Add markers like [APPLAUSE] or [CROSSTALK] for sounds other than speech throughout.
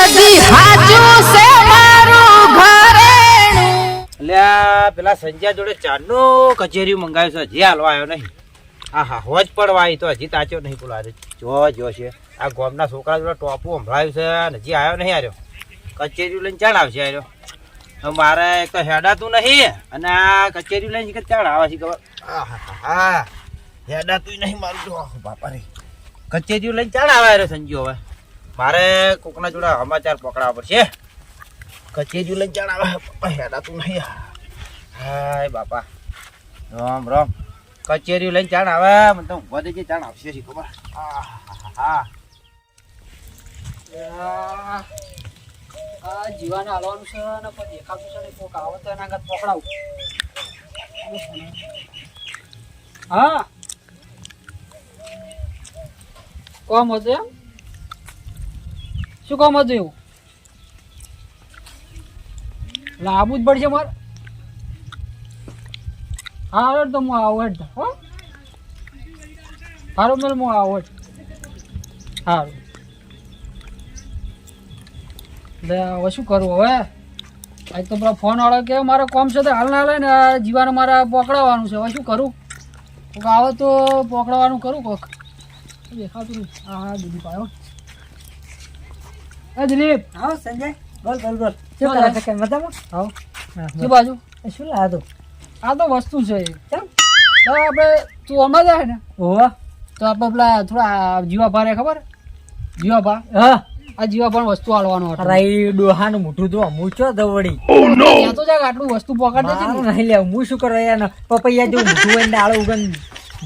જદી હાચું પેલા સંજય જોડે ચાનો કચેરી મંગાવ્યું છે, હજી હાલવા આવ્યો નહીં. હા હા હોજ પડવા આવી તો, હજી તાચ્યો નહીં બોલા જો જો છે. આ ગોમના છોકરા જોડે ટોપું સંભળાયું છે હજી આવ્યો નહીં આવ્યો કચેરી લઈને ચાણ આવશે આવ્યો મારે એક તો હેડાતું નહીં અને આ કચેરી લઈને કે ચાણ આવે છે, ખબર? હા હેડાતું નહીં મારું, જો બાપા રે કચેરી લઈને ચાણ આવે સંજુ હવે. મારે કોકના જોડે સમાચાર પકડાવવા પડશે કચેરી લઈને જણાવે હેડાતું નહીં હાય, બાપા. રોમ રોમ. કચેરી લઈને જાણ આવે, મને તો ઊંઘવા દેજે, જાણ આવશે શી ખબર? હા આ જીવાને હાલવાનું છે ને, કોઈ દેખાતું છે કોક આવે એના આગળ પકડાવું. હા. કોમ હતું એમ? શું કામ હતું એવું? લાવવું જ પડશે મારે? હા હવે તો હું આવું હેડ હો. સારું મેલ હું આવું હેડ. સારું લે હવે શું કરવું હવે? આજ તો પેલા ફોન વાળો કે મારો કોમ છે તો હાલ ના લે ને આ જીવાને મારે પકડાવવાનું છે. હવે શું કરું? આવે તો પકડાવવાનું કરું કોક. દેખાતું નહીં હા હા, દીદી પાયો દિલીપ. હા સંજય. બોલ બોલ બોલ. શું કરે કરે છે મજામાં? આવો હા, શું બાજુ? શું લાવ્યો આ તો વસ્તુ છે. કેમ? આપણે તું આમાં જાય ને? ઓહો તો આપણે પેલા થોડા જીવા ભારે ખબર? જીવા ભા. હા. આ જીવા પણ વસ્તુ આલવાનો હતો. અરે એ ડોહાનું મોઢું તો હું છો દવડી ત્યાં તો જાગ આટલું વસ્તુ પકડ દેજે નહીં લે હું શું કરવા યાર પપૈયા જો મોઢું હોય ને ડાળો ઉગન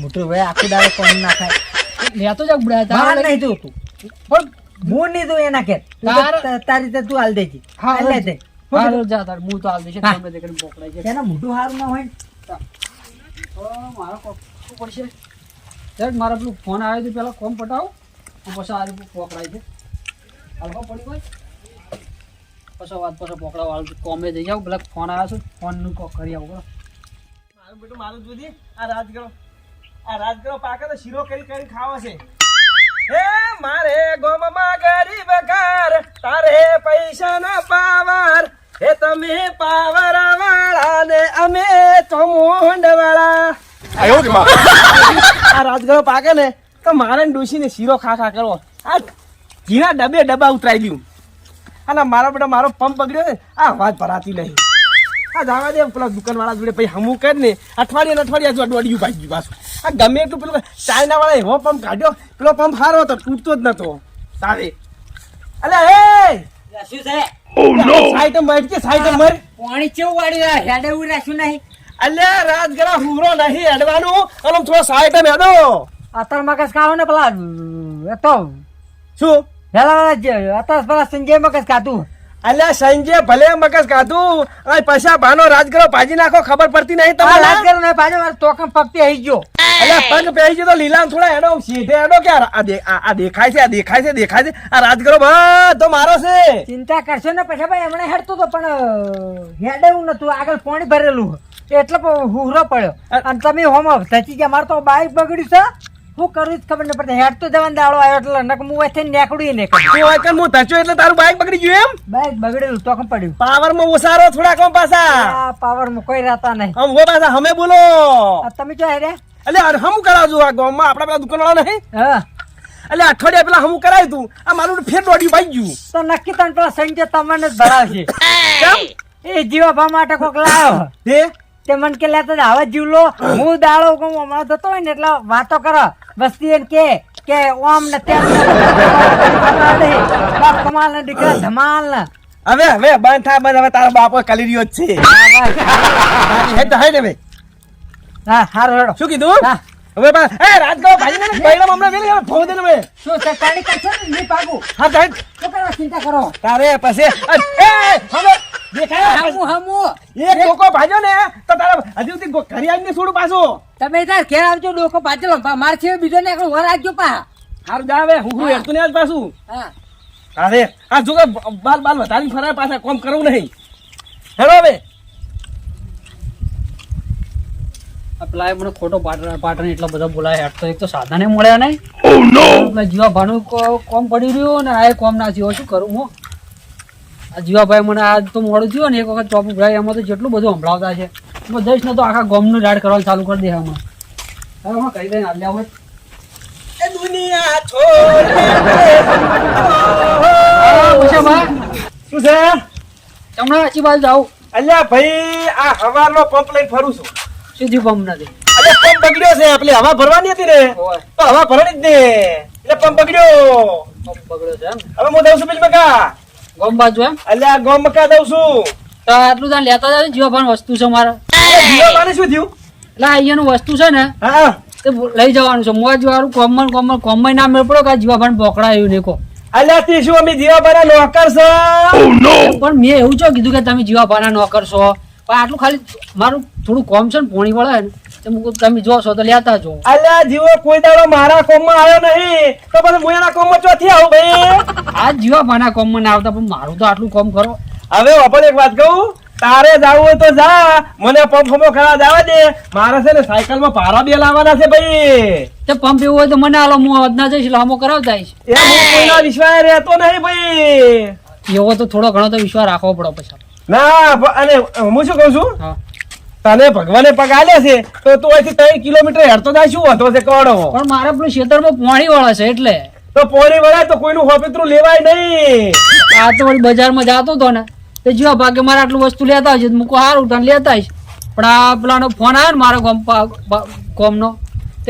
મોટું હોય આખું ડાળો કોમ ના ખાય લેતો જાગ બડા માર નહીં જોતું. પણ હું નહીં દઉં એના કે તારી રીતે તું હાલ દેજે. હાલ દે હારું જા તાર હું તો હાલ દઈશ. તમે તે કરીને છે. એના મોઢું સારું ના હોય મારો કોમ પડશે. ચાલ મારા પેલું ફોન આવ્યો તો પેલા કોમ પટાવો. પછી આ રીતે પકડાય છે. હાલવા પડી કોઈ? પછી વાત પછી પકડાવા વાળું કોમે જઈ જાવ પેલા ફોન આવ્યો છે ફોનનું કોક કરી આવું મારું બેટું મારું જુદી આ રાજગરો આ રાજગરો પાકે તો શીરો કરી કરી ખાવા છે. હે! મારે ગોમમાં ગરીબ ઘર તારે પૈસા ના પાવર. એ તમે પાવર વાળા ને અમે તો મોંડ વાળા આ રાજગરો પાકે ને તો મારે ને શીરો ખા ખા કરવો. આ ઘીના ડબે ડબ્બા ઉતરાઈ દઉં. અને મારો બેટા મારો પંપ બગડ્યો ને આ અવાજ ભરાતી નહીં. આ જવા દે પેલા દુકાનવાળા જોડે પછી હમું કર ને અઠવાડિયે અઠવાડિયા જો દોડ્યું ભાઈ ગયું પાછું. આ ગમે એટલું પેલું ચાઇના વાળા એવો પંપ કાઢ્યો પેલો પંપ હારો હતો તૂટતો જ નતો. તારે. અલે એ! શું છે. સાઈટ મર કે સાઈટમ મર. પાણી ચેવું વાળી હેડે ઉ રાખ્યું નહીં. અલે રાજગરા હુરો નહીં હેડવાનું. અને આમ થોડો સાઈટમ હેડો અતર મગજ ખાવ ને પેલા એ તો. શું? પેલા જે- અત્યારે પેલા સંજય મગજ ખાતું અલ્યા સંજય ભલે મગજ કાઢું અને પૈસા ભાનો રાજગરો ભાજી નાખો ખબર પડતી નહીં આ રાજગરો ને મારે તોકમ પગતી આવી ગયો. અલ્યા પગ પહેરી ગયો તો લીલા થોડા એનો સીધે એનો કે આ દેખાય છે આ દેખાય છે દેખાય છે. આ રાજગરો બધો મારો છે. ચિંતા કરશો ને પછી ભાઈ એમણે હેડતો તો પણ હેડે એવું નતું આગળ પાણી ભરેલું એટલે હુરો પડ્યો. અને તમે હોમ થતી ગયા. મારે તો બાઈક બગડ્યું છે. શું કરું જ ખબર ન પડતી. હેડ તો જવાનો દાડો આવ્યો એટલે નક હું અહીંથી નીકળ્યું નહીં તું હોય કે હું ધચ્યો એટલે તારું બાઈક બગડી ગયું એમ? બાઈક બગડેલું તો પડ્યું. પાવરમાં ઓસારો થોડા કમ પાછા. પાવરમાં કોઈ રહેતા નહીં. હમ હો પાછા હમે બોલો. તમે જો હેડ્યા? એટલે અરે હમ કરાવજો આ ગામમાં. આપણા પેલા દુકાન વાળા નહીં? હા. એટલે અઠવાડિયા પેલા હું કરાવ્યું તું. આ મારું ફેર દોડ્યું ભાઈ ગયું. તો નક્કી તને પેલા સંજય તમને જ ભરાવશે. [COUGHS] કેમ? એ જીવા ભા માટે કોક લાવ્યો હે? તે મન કે લેતા આવા જીવલો. [COUGHS] હું દાડો કહું હમણાં થતો હોય ને એટલે વાતો કરો. વસ્તી એમ કે કે ઓમ ને તેમ ને. બાપ કમાલ ને દીકરા ધમાલ ને. હવે હવે બંધ થા બંધ. હવે તારો બાપો કલી રહ્યો જ છે. હે તો હેડ હવે. હા હારો હેડો શું કીધું? હા. હવે બા એ રાજગો ભાઈ ને કઈડા હમણાં મેલે હવે ફોન દે ને હવે. શું છે કાઢી કાઢશો ને? નહીં હા તો કરવા ચિંતા કરો? તારે પછી એ હવે દેખાય હમું હમું. એક ટોકો ભાજો ને. તો તારા હજી સુધી ઘરે આવીને છોડું પાછું. તમે તાર ઘેર આવજો ડોકો પાછળ માર છે બીજો ને એકલો વર આવજો પા હારું જા હું હું હેડતું ને આજ પાછું. હા. અરે આ જો બાલ બાલ વધારી ફરાય પાછા કોમ કરવું નહીં. હેલો હવે. આ પેલા મને ખોટો પાટણ પાટણ એટલા બધા બોલાય હેઠ તો એક તો સાધને મળ્યા નહીં. પેલા જીવા ભાનું કો- કોમ પડી રહ્યું ને આ કોમ ના થયો શું કરું હું? જીવાભાઈ મને આ તો મોડું થયું ને એક વખત ચોપુ ભાઈ એમાં તો જેટલું બધું સંભળાવતા છે. એમાં જઈશ ને તો આખા ગોમનું રાડ કરવાનું ચાલુ કરી દે એમાં હવે હમણાં કહી દઈને હોય દુનિયા શું છે? તમને આછી બાજુ જાઉં. અલ્યા ભાઈ આ હવાનો પંપ લઈને ફરું છું. સીધી પંપ નથી. અરે પંપ બગડ્યો છે આપણી હવા ભરવાની હતી ને. તો હવા ભરવાની જ ને. એટલે પંપ બગડ્યો. પંપ બગડ્યો છે એમ. હવે હું દઉં છું પેલી મકા ગામ બાજુ એમ? અલ્યા ગોમ મકા દઉં છું. તો આટલું ત્યાં લેતા જાય પણ વસ્તુ છે મારે. જીવા પાણી શું થયું? એટલે અહીંયાનું વસ્તુ છે ને હા. તે લઈ જવાનું છે. મોજ વાળું કોમન કોમન કોમન ના મેળ પડ્યો કે આ જીવાભાઈ એવું ને કો અલ્યા તે શું અમે જીવા પાના નોકર છો? પણ મેં એવું જો કીધું કે તમે જીવાભાઈ નોકર છો. પણ આટલું ખાલી મારું થોડું કોમ છે ને પોણી વળે ને. તો જો છો તમે તો લેતા જો અલ્યા જીવો કોઈ દાડો મારા કોમમાં આવ્યો નહીં. તો પછી હું એના કોમમાં ચોથી આવું ભાઈ? આ જીવાભાઈ કોમમાં ના આવતા પણ મારું તો આટલું કોમ કરો. હવે આપણે એક વાત કહું તારે જવું હોય તો જા. મને પંપ ફમો ખરા જવા દે. મારે છે ને સાયકલમાં પારા બે લાવવાના છે ભાઈ. તે પંપ એવું હોય તો મને આલો હું અદના જઈશ લાંબો કરાવતા આવીશ. એ હું કોઈના વિશ્વાસ રહેતો નહીં ભાઈ. એવો તો થોડો ઘણો તો વિશ્વાસ રાખવો પડે પછી. ના અને હું શું કહું છું? હા. તને ભગવાને પગ આલ્યા છે તો તું અહીંથી ત્રણ કિલોમીટર હેડતો જાય શું હતો છે કડો પણ મારા પેલું ખેતરમાં પાણી વાળા છે એટલે. તો પાણી વાળા તો કોઈનું હોપિત્રું લેવાય નહીં. આ તો બજારમાં જાતો હતો ને. તે જો ભાગે મારે આટલું વસ્તુ લેતા આવજે મૂકો હારું તને લેતા આવીશ. પણ આ પેલાનો ફોન આવ્યો ને મારો ગોમ ગામનો.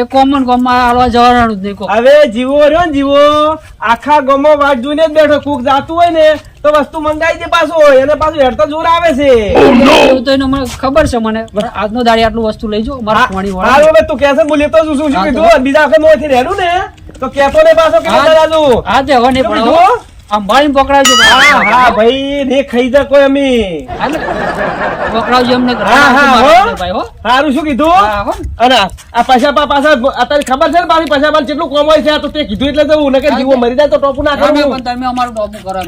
તે કોમન ગામમાં હાલવા જવાનું જ નહીં હવે જીવો રહ્યો ને જીવો આખા ગામમાં વાટ જોઈને જ બેઠો. કુક જાતું હોય ને તો વસ્તુ મંગાઈ દે પાછું. એને પાછું હેડતો જોર આવે છે. તો એનો મને ખબર છે મને. આજનો દાડી આટલું વસ્તુ લઈ મારા પાણી વાળા. હવે તું કેસે હું લેતો છું શું શું કીધું? બીજા વખત મોથી રેડું ને તો કેતો ને પાછો કે. હા તે. હવે નહીં પણ સંભાળીને પકડાવજો હા હા ભાઈ ને ખાઈ જા કોઈ અમી. પકડાવજો અમને. હા હા ભાઈ હો. સારું શું કીધું? અને આ પૈસા પા પાછા અત્યારે ખબર છે ને મારી પૈસા પાછું કેટલું કોમ હોય છે? આ તો તે કીધું એટલે જવું નકર જીવો મરી જાય તો ટોપું ના કરું તમે અમારું ટોપું કરો.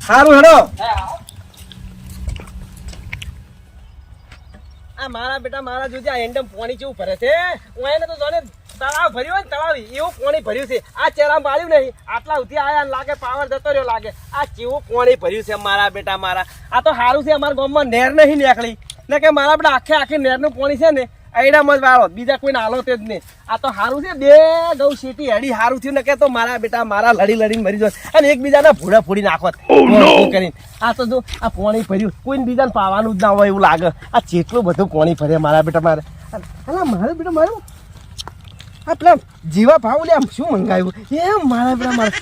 સારું હેડો. આ મારા બેટા મારા જોજે આ એન્ડમ પાણી કેવું ભરે છે. હું એને તો જાણે તળાવ ભર્યું હોય ને તળાવ એવું કોણી ભર્યું છે. આ ચેરા માર્યું નહીં. આટલા સુધી આયા લાગે પાવર જતો રહ્યો લાગે. આ કેવું કોણી ભર્યું છે મારા બેટા મારા. આ તો સારું છે અમારા ગામમાં નેર નહીં નીકળી. ને કે મારા બેટા આખે આખી નેરનું પાણી છે ને અહીડામાં જ વાળો. બીજા કોઈને હાલો તે જ નહીં. આ તો સારું છે બે ગૌ સીટી હડી સારું થયું ને કે તો મારા બેટા મારા લડી લડીને મરી જાય અને એકબીજાના ભૂડા ફૂડી નાખો. કરીને? આ તો જો આ પાણી ભર્યું. કોઈને બીજાને પાવાનું જ ના હોય એવું લાગે. આ જેટલું બધું પાણી ફરે મારા બેટા મારે. અલા મારે બેટા મારું? આ પેલા જીવા ભાવ લે આમ શું મંગાવ્યું? એ મારા પેલા મારે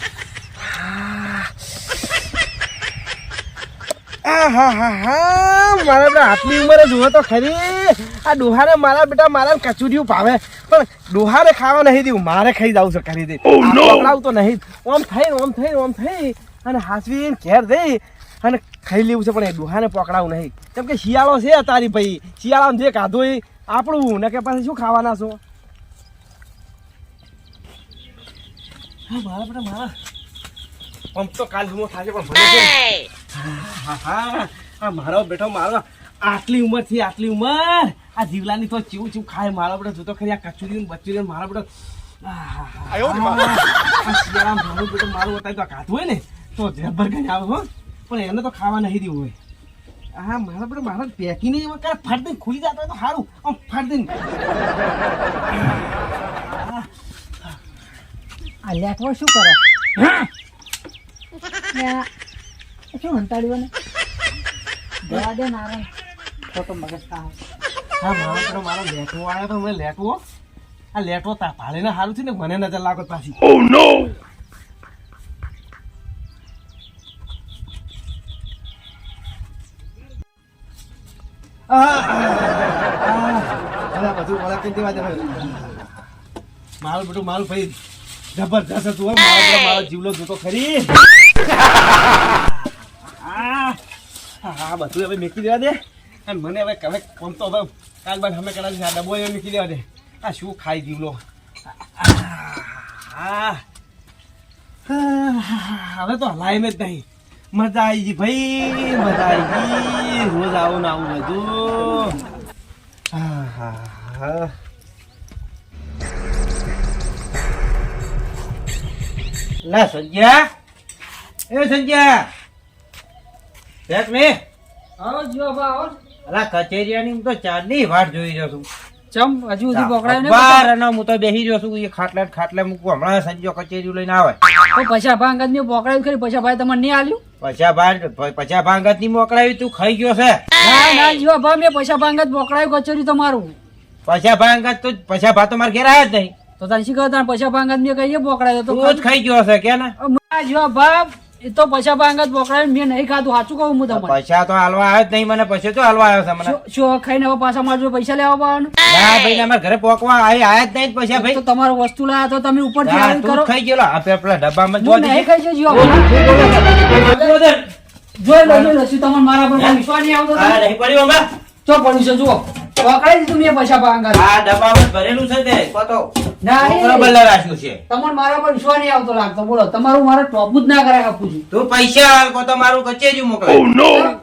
આ હા હા હા મારા બેટા આટલી ઉંમરે જુઓ તો ખરી. આ ડોહાને મારા બેટા મારા કચુરિયું ભાવે. પણ ડોહાને ખાવા નહીં દેવું મારે ખાઈ જાવ છે ખરી દે પકડાવું તો નહીં. ઓમ થઈ ઓમ થઈ ઓમ થઈ. અને હાસવી ઘેર દઈ અને ખાઈ લેવું છે પણ એ ડોહાને પકડાવું નહીં. કેમ કે શિયાળો છે તારી ભાઈ. શિયાળામાં જે કાધો એ આપણું. ને કે પાછું શું ખાવાના છો? મારા બેટા મારા. પંપ તો કાલ હુમો થશે પણ ભલે છે. હા હા આ મારો બેઠો મારો. આટલી ઉંમરથી આટલી ઉંમર. આ જીવલાની તો ચીવું ચીવું ખાય. મારા બેટો જોતો ખરી આ કચુરી બચુરી ને મારો બેટો. આયો શિયાળામાં મારું બેટો મારું અત્યારે તો કાઢવું હોય ને તો જબર કઈ આવે હો. પણ એને તો ખાવા નહીં દેવું હોય. હા મારા બેટો મારા પેકી નહીં એમાં કાંઈ ફાટ દઈને ખુલી જતો હોય તો સારું. આમ ફાટ દઈને. આ લેટવો શું કરે? શું હંતાડ્યું ને જવા દે નારાયણ. ખોટો મગજ ખાવ હા મારો પેલો મારો લેટવો આવ્યો તો મેં લેટવો. આ લેટવો તા ભાળીને સારું થયું ને મને નજર લાગો પાછી. માલ બધું માલ ભાઈ જબરજસ્ત હતું હોય મારો જીવલો જોતો ખરી. આ હા બધું હવે મેકી દેવા દે. અને મને હવે હવે કોમ તો હવે કાલ બાદ અમે કદાચ આ ડબ્બો એ મેકી દેવા દે. આ શું ખાઈ જીવલો? હવે તો હલાય જ નહીં. મજા આવી ગઈ ભાઈ મજા આવી ગઈ. રોજ આવું ને આવું બધું. હા હા હા લા સંજ્યા એ સંજ્યા એક ને આવો જીવા બા આવો અલા કચેરિયાની હું તો ચાંદની વાટ જોઈ રહ્યો છું. ચમ હજુ સુધી પકડાયો ને અખબાર. અને હું તો બેહી રહ્યો છું એ ખાટલા ખાટલા મૂકું હમણાં સંજો કચેરી લઈને આવે. તો પૈસા ભાંગત નહીં પકડાયું ખરી પછા ભાઈ તમને નહીં આલ્યું? પછા ભાંગ પછા ભાંગત નહીં મોકલાવી તું ખાઈ ગયો છે. ના ના જીવા ભા મેં પૈસા ભાંગત પકડાયું કચેરી તમારું. પછા ભાંગત તો પછા ભા તો મારે ઘેર આવ્યા જ નહીં. તો તારે શીખો તારે પૈસા ભાંગત મેં કહીએ પકડાયો તો ખાઈ ગયો છે કે ને? ભા એ તો પૈસા ભાંગત પકડાયું મેં નહીં ખાધું. સાચું કહું હું તમને? પૈસા તો હાલવા આવ્યો જ નહીં મને પછી તો હાલવા આવ્યો છે મને? શું- ખાઈને હવે પાછા મારજો પૈસા લેવા પાવાનું ના ભાઈ અમારે ઘરે પોકવા આય આયા જ નહીં પૈસા તો તમારો વસ્તુ લાયા તો તમે ઉપરથી આવી કરો. ખાઈ ગયો આ પેલા ડબ્બામાં જો નહીં ખાઈ છે જોઈ લો જોઈ લો શું તમને મારા પર વિશ્વાસ નહીં આવતો નહીં પડ્યો અમે ચો પડ્યું છે જુઓ. પકડાઈ દીધું મેં પૈસા ભાંગત આ ડબ્બામાં ભરેલું છે તે. તો તો ના બલ્લા રાખ્યું છે. તમને મારા પર વિશ્વાસ નહીં આવતો લાગતો. બોલો તમારું મારે ટોપ જ ના કરાય આપું છું. તું પૈસા કો તો મારું કચેરી મોકલાય.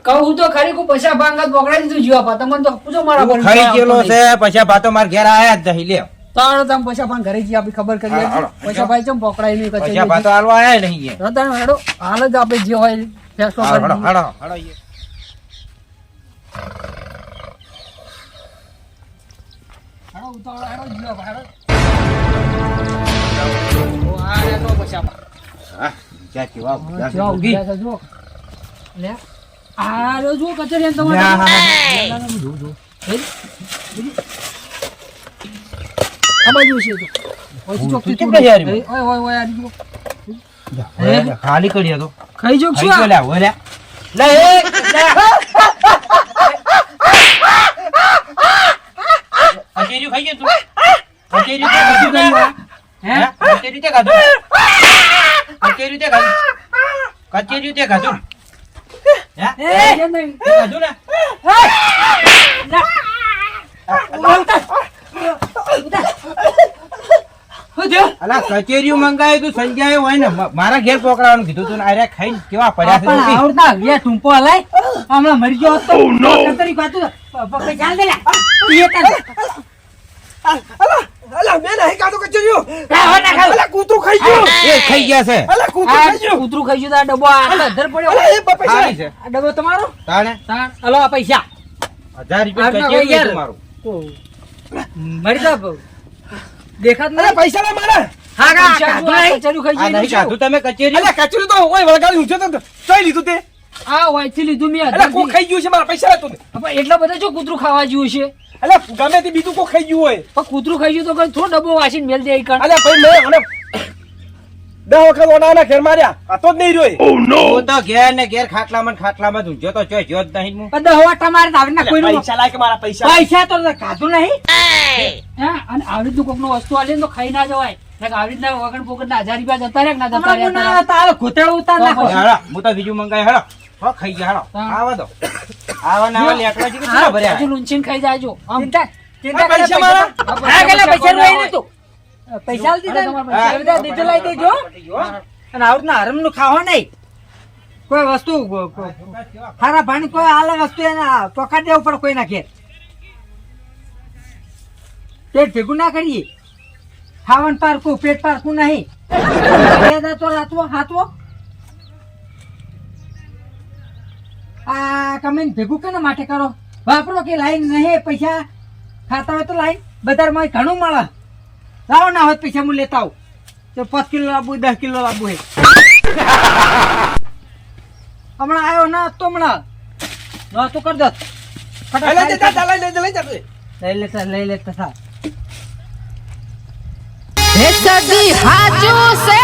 કહું તો ખરી કો પૈસા પાંગા પકડાઈ દીધું જીવા પા. તમને તો પૂછો મારા પર ખરી ગયેલો છે. પૈસા ભાતો માર મારા ઘેર આયા જ નહીં લે. તાણો તમે પૈસા પણ ઘરે જઈએ આપી ખબર કરીએ હા, પૈસા ભાઈ ચમ પકડાય નહીં પૈસા ભાતો હાલવા આયા નહીં. રતન હેડો હાલ જ આપણે જે હોય ફેસલો કરી હેડો હેડો. હેડો ઉતાવળો, હેડો જીવા ભા, હેડો. ઓ, આ. હા, કેવા. લે. કચેરી તમારે. હા, હા, જો, જો. બાજુ છે તો. હારી? ઓય, ઓય, ઓય, હારી. ખાલી કરી હતો ખાઈ જો ખાઈ ગયો લ્યા, ઓય લ્યા. લે, લે. [LAUGHS] કચેરીયું ખાઈ ગયો તું? કચેરીયું તે ખાધું ને? હે? હે? કચેરીયું તે ખાધું? કચેરીયું તે ખાધું? કચેરીયું તે ખાધું? અલા મંગાવ્યું તું સંજયે હોય ને મારા ઘેર પોકડાવાનું કીધું તું કેવા પડ્યા. આવડતા ટૂંપો હલાય હમણાં મરી ગયો હોત દે અલા મેં નહીં કચરિયું અલા કૂતરું ખાઈ ગયું. એ ખાઈ ગયા છે. અલા કૂતરું ખાઈ ગયું. કૂતરું ખાઈ ગયું આ ડબ્બો આટલો અધર પડ્યો. અલા એ બાપા છે. આ ડબ્બો તમારો? તાણે? આ પૈસા. હજાર રૂપિયા આટલા કચેરીયું યાર. મારું મરી જાવ દેખાત નહીં. પૈસા લે મારા. હા કા જો આ નહીં. કચેરીયું ખાઈ આ ગયું તમે કચેરી અલા કચરું તો ઓય વળગાડી ઊંચો તો ચોઈ લીધું તે. આ વાયથી લીધું મેં અરે અધરથી. ખાઈ ગયું છે મારા પૈસા લે એટલા બધા જો કૂતરું ખાવા જેવું છે. અલા ગમે તે બીજું કોક ખાઈ ગયું હોય. પણ કૂતરું ખાઈ ગયું તો કઈ થોડો ડબ્બો વાસીને મેલ દે કણ. અલા ભાઈ મેં અને દસ વખત ઓનાના ઘેર માર્યા. આ તો જ નહીં રહ્યો હું તો ઘેર ને ઘેર ખાટલામાં ખાટલામાં ઊંઝો તો ચોય જો જ નહીં હું. બધા હવા તમારે આવી ના કોઈ પૈસા લાગે મારા પૈસા? પૈસા તો કાઢું નહીં. હા? અને આવી રીતનું કોકનું વસ્તુ આલે તો ખાઈ ના જવાય. આવી રીતના વગર પોકટ ના હજાર રૂપિયા જતા રહ્યા ના જતા રહ્યા મુન્ના ઉતાર નાખો. હું તો બીજું મંગાય હેડો હો ખાઈ ગયા આવા દો. આવા ના આવા લેટવા જી કે ભર્યા હજુ લુંચીન ખાઈ જાજો. આમ ચિંતા ચિંતા પૈસા મારા? હા કેટલા પૈસા લઈ લીધું પૈસા દીધા ને? દીધું લઈ દેજો. અને આવડના હરમનું ખાવા નહીં. કોઈ વસ્તુ ખારા પાણી કોઈ આલે વસ્તુ એને ચોખા દેવું પડે કોઈ ના ઘેર. પેટ ભેગું ના કરીએ. ખાવાનું પારકું પેટ પારકું નહીં. તો રાતવો હાથવો. આ કમેન્ટ ભેગું કેના માટે કરો? વાપરો કે લાઈન નહીં પૈસા ખાતા હોય તો લાઈન. બજારમાં ઘણું મળે. લાવો ના હોય પૈસા હું લેતા આવું. તો પાંચ કિલો લાવવું દસ કિલો લાવવું હે હમણાં આવ્યો ના તો હમણાં. ના તો કર દસ લઈ લઈ લે લઈ જા લઈ લેતા લઈ લેતા સા સદી હાચું છે.